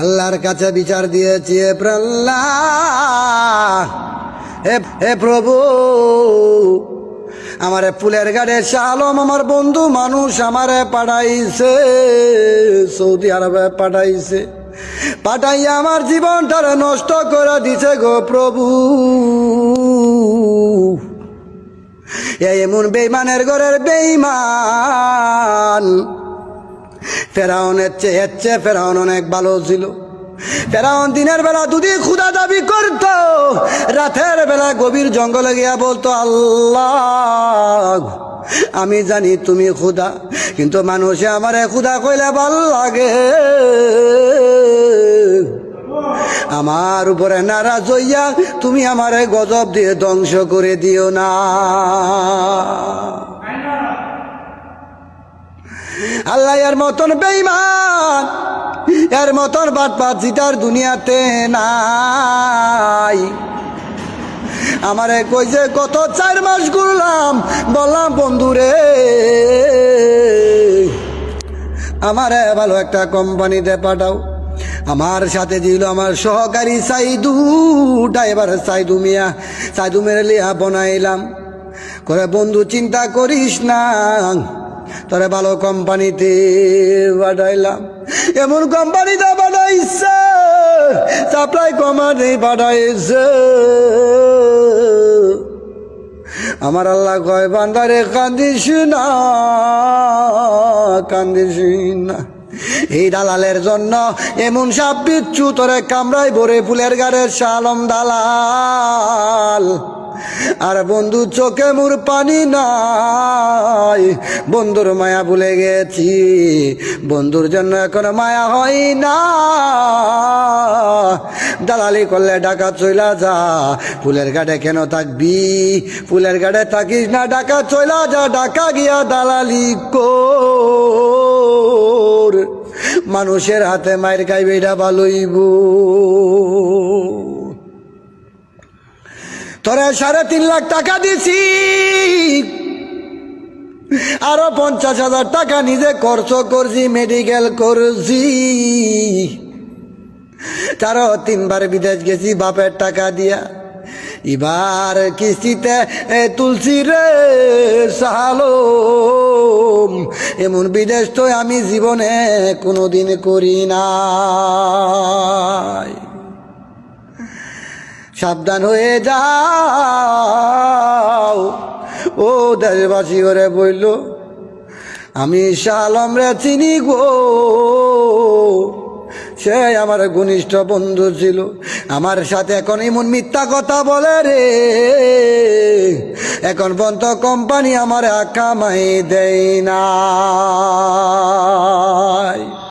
আল্লাহর কাছে বিচার দিয়েছি এ হে প্রভু, আমারে ফুলের গাড়ে শালম আমার বন্ধু মানুষ আমারে পাঠাইছে, সৌদি আরবে পাঠাইছে। পাঠাইয়া আমার জীবনটারে নষ্ট করে দিছে গো প্রভু। এমন বেইমানের ঘরের বেইমান ফেরাউনের চেয়ে এর ফেরাউন অনেক ভালো ছিল। ফেরাউন দিনের বেলা দুদি ক্ষুদা দাবি করত, রাতের বেলা গভীর জঙ্গলে গিয়া বলতো, আল্লাহ, আমি জানি তুমি ক্ষুদা কিন্তু মানুষে আমারে ক্ষুদা কইলে ভালো লাগে। আমার উপরে নারাজ হইয়া তুমি আমারে গজব দিয়ে ধ্বংস করে দিও না। আল্লাহ এর মতন বেইমান এর মতন বাট বাট জিটার দুনিয়াতে নাই। আমারে কইছে কত চার মাস ঘুরলাম, বললাম, বন্ধুরে, আমারে ভালো একটা কোম্পানিতে পাঠাও। আমার সাথে দিল আমার সহকারী সাইদু, ড্রাইভার সাইদু মিয়া, সাইদু মেরে লিয়া বনাইলাম। করে বন্ধু, চিন্তা করিস না তোরে ভালো কোম্পানিতে পাঠাইলাম এমন কোম্পানিতে পাঠাইছে সাপ্লাই কোম্পানি পাঠাইছে আমার আল্লাহ কয়, বান্দারে, কান্দিস না কান্দিস না। এই দালালের জন্য এমন সাপ বিচ্ছু, তোরে কামড়াই ভরে ফুলের গাড়ের শালম দালাল। আর বন্ধু চোখে মুর পানি নাই। বন্ধুর মায়া ভুলে গেছি, বন্ধুর জন্য এখন মায়া হয় না। দালালি করলে ডাকা চইলা যা, ফুলের গাড়ে কেন থাকবি? ফুলের গাড়ে থাকিস না ডাকা, চইলা যা, ডাকা গিয়া দালালি কোর। মানুষের হাতে মায়ের খাইবে এটা ভালোইব তোরে সাড়ে তিন লাখ টাকা দিছি। আরও পঞ্চাশ হাজার টাকা নিজে খরচ করছি মেডিকেল করছি। তারও তিনবার বিদেশ গেছি বাপের টাকা দিয়া। এবার কিস্তিতে এ, তুলছি রে সালো এমন বিদেশ তো আমি জীবনে কোনোদিন করি নাই। সাবধান হয়ে যাও। ও দেশবাসী করে বইল আমি শালম রে চিনি গো। সে আমার ঘনিষ্ঠ বন্ধু ছিল। আমার সাথে এখন এমন মিথ্যা কথা বলে রে। এখন পর্যন্ত কোম্পানি আমার কামাই দেয় না